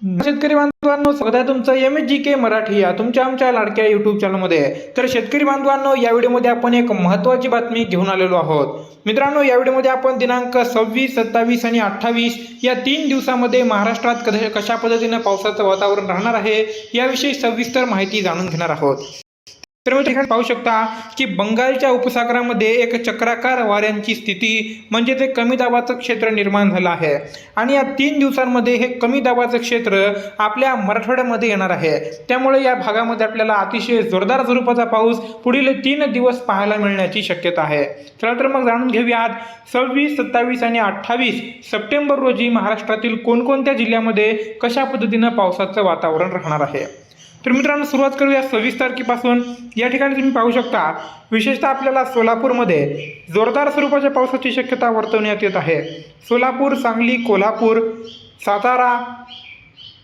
शेतकरी बांधवांनो स्वागत आहे तुमचं M H G K Marathi या तुमच्या आमच्या लाडक्या युट्यूब चॅनलमध्ये तर शेतकरी बांधवांनो या व्हिडिओमध्ये आपण एक महत्त्वाची बातमी घेऊन आलेलो आहोत. मित्रांनो या व्हिडिओमध्ये आपण दिनांक सव्वीस सत्तावीस आणि अठ्ठावीस या तीन दिवसामध्ये महाराष्ट्रात कशा पद्धतीनं पावसाचं वातावरण राहणार आहे याविषयी सविस्तर माहिती जाणून घेणार आहोत. तर मी ठिकाणी पाहू शकता की बंगालच्या उपसागरामध्ये एक चक्राकार वाऱ्यांची स्थिती म्हणजे ते कमी दाबाचं क्षेत्र निर्माण झालं आहे. आणि या तीन दिवसांमध्ये हे कमी दाबाचं क्षेत्र आपल्या मराठवाड्यामध्ये येणार आहे. त्यामुळे या भागामध्ये आपल्याला अतिशय जोरदार स्वरूपाचा पाऊस पुढील तीन दिवस पाहायला मिळण्याची शक्यता आहे. चला तर मग जाणून घेऊयात सव्वीस सत्तावीस आणि अठ्ठावीस सप्टेंबर रोजी महाराष्ट्रातील कोणकोणत्या जिल्ह्यामध्ये कशा पद्धतीनं पावसाचं वातावरण राहणार आहे? तर मित्रांनो सुरुवात करूया सव्वीस तारखेपासून. या ठिकाणी तुम्ही पाहू शकता विशेषतः आपल्याला सोलापूरमध्ये जोरदार स्वरूपाच्या पावसाची शक्यता वर्तवण्यात येत आहे. सोलापूर सांगली कोल्हापूर सातारा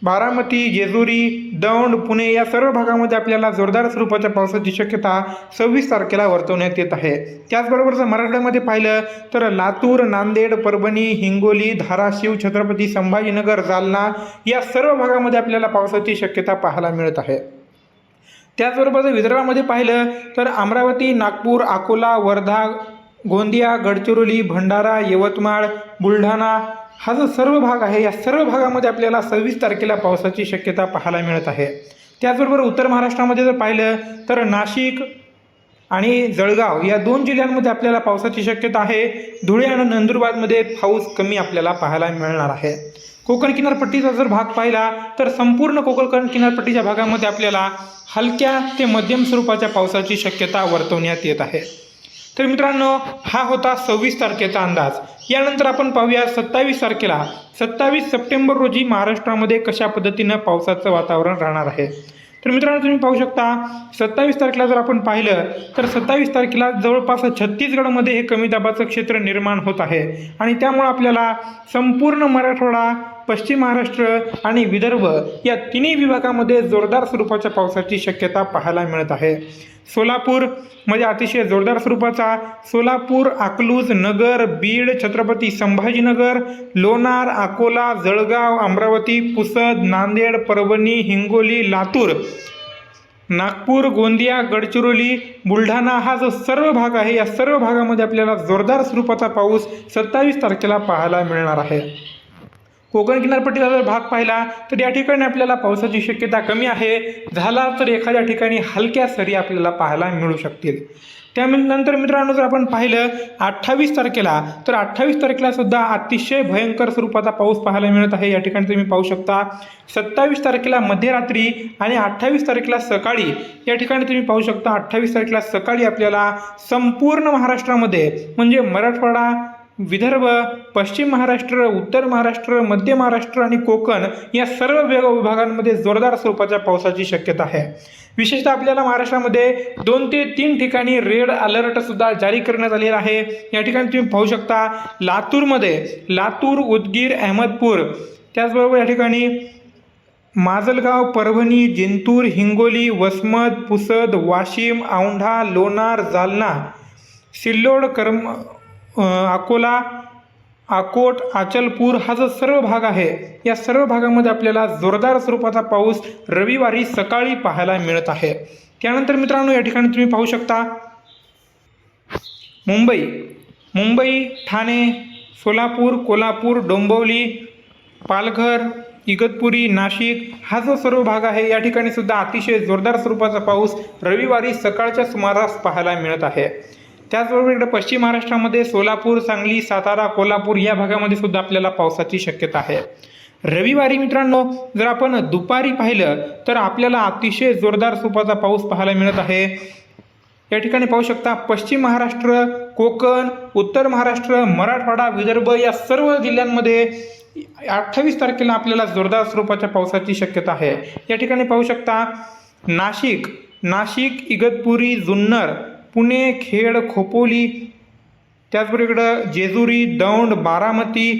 बारामती जेजुरी दौंड पुणे या सर्व भागामध्ये आपल्याला जोरदार स्वरूपाच्या पावसाची शक्यता सव्वीस तारखेला वर्तवण्यात येत आहे. त्याचबरोबर जर मराठवाड्यामध्ये पाहिलं तर लातूर नांदेड परभणी हिंगोली धाराशिव छत्रपती संभाजीनगर जालना या सर्व भागामध्ये आपल्याला पावसाची शक्यता पाहायला मिळत आहे. त्याचबरोबर जर विदर्भामध्ये पाहिलं तर अमरावती नागपूर अकोला वर्धा गोंदिया गडचिरोली भंडारा यवतमाळ बुलढाणा हा जो सर्व भाग आहे या सर्व भागामध्ये आपल्याला सव्वीस तारखेला पावसाची शक्यता पाहायला मिळत आहे. त्याचबरोबर उत्तर महाराष्ट्रामध्ये जर पाहिलं तर नाशिक आणि जळगाव या दोन जिल्ह्यांमध्ये आपल्याला पावसाची शक्यता आहे. धुळे आणि नंदुरबारमध्ये पाऊस कमी आपल्याला पाहायला मिळणार आहे. कोकण किनारपट्टीचा जर भाग पाहिला तर संपूर्ण कोकण किनारपट्टीच्या भागामध्ये आपल्याला हलक्या ते मध्यम स्वरूपाच्या पावसाची शक्यता वर्तवण्यात येत आहे. तर मित्रांनो हा होता सव्वीस तारखेचा अंदाज. यानंतर आपण पाहूया सत्तावीस तारखेला. सत्तावीस सप्टेंबर रोजी महाराष्ट्रामध्ये कशा पद्धतीनं पावसाचं वातावरण राहणार आहे? तर मित्रांनो तुम्ही पाहू शकता सत्तावीस तारखेला जर आपण पाहिलं तर सत्तावीस तारखेला जवळपास छत्तीसगडमध्ये हे कमी दाबाचं क्षेत्र निर्माण होत आहे. आणि त्यामुळं आपल्याला संपूर्ण मराठवाडा पश्चिम महाराष्ट्र आणि विदर्भ या तिन्ही विभागामध्ये जोरदार स्वरूपाच्या पावसाची शक्यता पाहायला मिळत आहे. सोलापूरमध्ये म्हणजे अतिशय जोरदार स्वरूपाचा सोलापूर अकलूज नगर बीड छत्रपती संभाजीनगर लोणार अकोला जळगाव अमरावती पुसद नांदेड परभणी हिंगोली लातूर नागपूर गोंदिया गडचिरोली बुलढाणा हा जो सर्व भाग आहे या सर्व भागामध्ये आपल्याला जोरदार स्वरूपाचा पाऊस सत्तावीस तारखेला पाहायला मिळणार आहे. कोकण किनारपट्टीचा जर भाग पाहिला तर या ठिकाणी आपल्याला पावसाची शक्यता कमी आहे. झाला तर एखाद्या ठिकाणी हलक्या सरी आपल्याला पाहायला मिळू शकतील. त्यानंतर मित्रांनो जर आपण पाहिलं अठ्ठावीस तारखेला तर अठ्ठावीस तारखेला सुद्धा अतिशय भयंकर स्वरूपाचा पाऊस पाहायला मिळत आहे. या ठिकाणी तुम्ही पाहू शकता सत्तावीस तारखेला मध्यरात्री आणि अठ्ठावीस तारखेला सकाळी या ठिकाणी तुम्ही पाहू शकता अठ्ठावीस तारखेला सकाळी आपल्याला संपूर्ण महाराष्ट्रामध्ये म्हणजे मराठवाडा विदर्भ पश्चिम महाराष्ट्र उत्तर महाराष्ट्र मध्य महाराष्ट्र आणि कोकण या सर्व विभाग विभागांमध्ये जोरदार स्वरूपाच्या पावसाची शक्यता आहे. विशेषतः आपल्याला महाराष्ट्रामध्ये दोन ते तीन ठिकाणी रेड अलर्टसुद्धा जारी करण्यात आलेला आहे. या ठिकाणी तुम्ही पाहू शकता लातूरमध्ये लातूर उदगीर अहमदपूर त्याचबरोबर या ठिकाणी माजलगाव परभणी जिंतूर हिंगोली वसमत पुसद वाशिम औंढा लोणार जालना सिल्लोड कर्म अकोला अकोट अचलपूर हा जो सर्व भाग आहे या सर्व भागामध्ये आपल्याला जोरदार स्वरूपाचा पाऊस रविवारी सकाळी पाहायला मिळत आहे. त्यानंतर मित्रांनो या ठिकाणी तुम्ही पाहू शकता मुंबई. मुंबई ठाणे सोलापूर कोल्हापूर डोंबिवली पालघर इगतपुरी नाशिक हा जो सर्व भाग आहे या ठिकाणी सुद्धा अतिशय जोरदार स्वरूपाचा पाऊस रविवारी सकाळच्या सुमारास पाहायला मिळत आहे. त्याचबरोबर इकडे पश्चिम महाराष्ट्रामध्ये सोलापूर सांगली सातारा कोल्हापूर या भागामध्ये सुद्धा आपल्याला पावसाची शक्यता आहे. रविवारी मित्रांनो जर आपण दुपारी पाहिलं तर आपल्याला अतिशय जोरदार स्वरूपाचा पाऊस पाहायला मिळत आहे. या ठिकाणी पाहू शकता पश्चिम महाराष्ट्र कोकण उत्तर महाराष्ट्र मराठवाडा विदर्भ या सर्व जिल्ह्यांमध्ये अठ्ठावीस तारखेला आपल्याला जोरदार स्वरूपाच्या पावसाची शक्यता आहे. या ठिकाणी पाहू शकता नाशिक नाशिक इगतपुरी जुन्नर पुणे खेड खोपोली त्याचबरोबर जेजुरी दौंड बारामती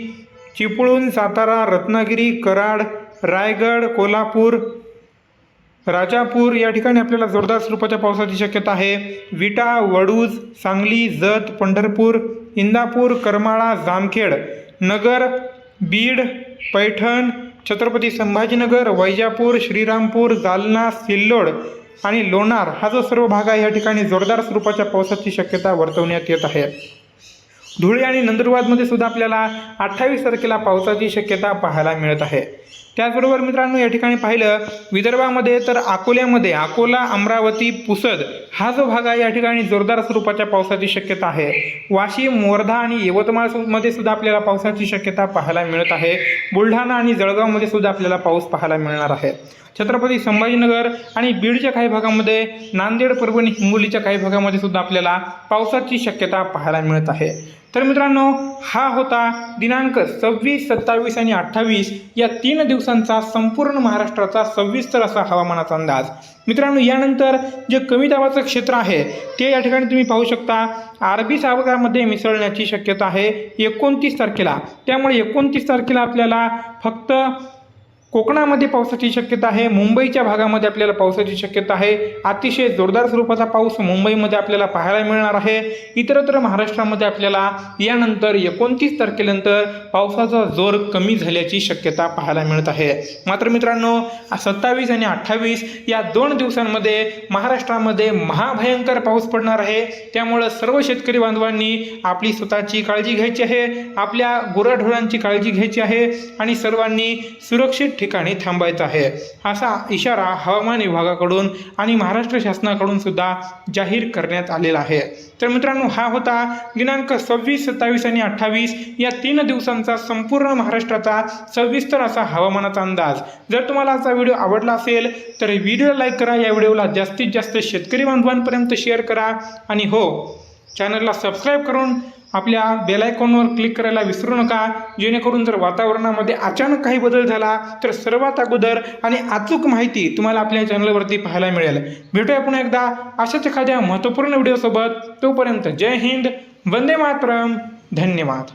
चिपळूण सातारा रत्नागिरी कराड रायगड कोल्हापूर राजापूर या ठिकाणी आपल्याला जोरदार स्वरूपाच्या पावसाची शक्यता आहे. विटा वडूज सांगली जत पंढरपूर इंदापूर करमाळा जामखेड नगर बीड पैठण छत्रपती संभाजीनगर वैजापूर श्रीरामपूर जालना सिल्लोड आणि लोणार हा जो सर्व भाग आहे या ठिकाणी जोरदार स्वरूपाच्या पावसाची शक्यता वर्तवण्यात येत आहे. धुळे आणि नंदुरबारमध्ये सुद्धा आपल्याला अठ्ठावीस तारखेला पावसाची शक्यता पाहायला मिळत आहे. त्याचबरोबर मित्रांनो या ठिकाणी पाहिलं विदर्भामध्ये तर अकोल्यामध्ये अकोला अमरावती पुसद हा जो भाग आहे या ठिकाणी जोरदार स्वरूपाच्या पावसाची शक्यता आहे. वाशिम वर्धा आणि यवतमाळमध्ये सुद्धा आपल्याला पावसाची शक्यता पाहायला मिळत आहे. बुलढाणा आणि जळगावमध्ये सुद्धा आपल्याला पाऊस पाहायला मिळणार आहे. छत्रपती संभाजीनगर आणि बीडच्या काही भागामध्ये नांदेड परभणी हिंगोलीच्या काही भागामध्ये सुद्धा आपल्याला पावसाची शक्यता पाहायला मिळत आहे. तर मित्रांनो हा होता दिनांक सव्वीस सत्तावीस आणि अठ्ठावीस या तीन दिवसांचा संपूर्ण महाराष्ट्राचा सविस्तर असा हवामानाचा अंदाज. मित्रांनो यानंतर जे कमी दाबाचं क्षेत्र आहे ते या ठिकाणी तुम्ही पाहू शकता. अरबी सागरामध्ये मिसळण्याची शक्यता आहे एकोणतीस तारखेला. त्यामुळे एकोणतीस तारखेला आपल्याला फक्त कोकणामध्ये पावसाची शक्यता आहे. मुंबईच्या भागामध्ये आपल्याला पावसाची शक्यता आहे. अतिशय जोरदार स्वरूपाचा पाऊस मुंबईमध्ये आपल्याला पाहायला मिळणार आहे. इतरत्र महाराष्ट्रामध्ये आपल्याला यानंतर एकोणतीस तारखेनंतर पावसाचा जोर कमी झाल्याची शक्यता पाहायला मिळत आहे. मात्र मित्रांनो सत्तावीस आणि अठ्ठावीस या दोन दिवसांमध्ये महाराष्ट्रामध्ये महाभयंकर पाऊस पडणार आहे. त्यामुळं सर्व शेतकरी बांधवांनी आपली स्वतःची काळजी घ्यायची आहे. आपल्या गुराढोरांची काळजी घ्यायची आहे. आणि सर्वांनी सुरक्षित ठिकाणी थांबायचं आहे. असा इशारा हवामान विभागाकडून आणि महाराष्ट्र शासनाकडून सुद्धा जाहीर करण्यात आलेला आहे. तर मित्रांनो हा होता दिनांक सव्वीस सत्तावीस आणि अठ्ठावीस या तीन दिवसांचा संपूर्ण महाराष्ट्राचा सविस्तर असा हवामानाचा अंदाज. जर तुम्हाला आजचा व्हिडिओ आवडला असेल तर व्हिडिओ लाईक करा या व्हिडिओला जास्तीत जास्त शेतकरी बांधवांपर्यंत शेअर करा. आणि हो चॅनलला सबस्क्राईब करून आपल्या बेलायकॉनवर क्लिक करायला विसरू नका. जेणेकरून जर वातावरणामध्ये अचानक काही बदल झाला तर सर्वात अगोदर आणि अचूक माहिती तुम्हाला आपल्या चॅनलवरती पाहायला मिळेल. भेटूया पुन्हा एकदा अशाच एखाद्या महत्त्वपूर्ण व्हिडिओसोबत तोपर्यंत जय हिंद वंदे मातरम. धन्यवाद.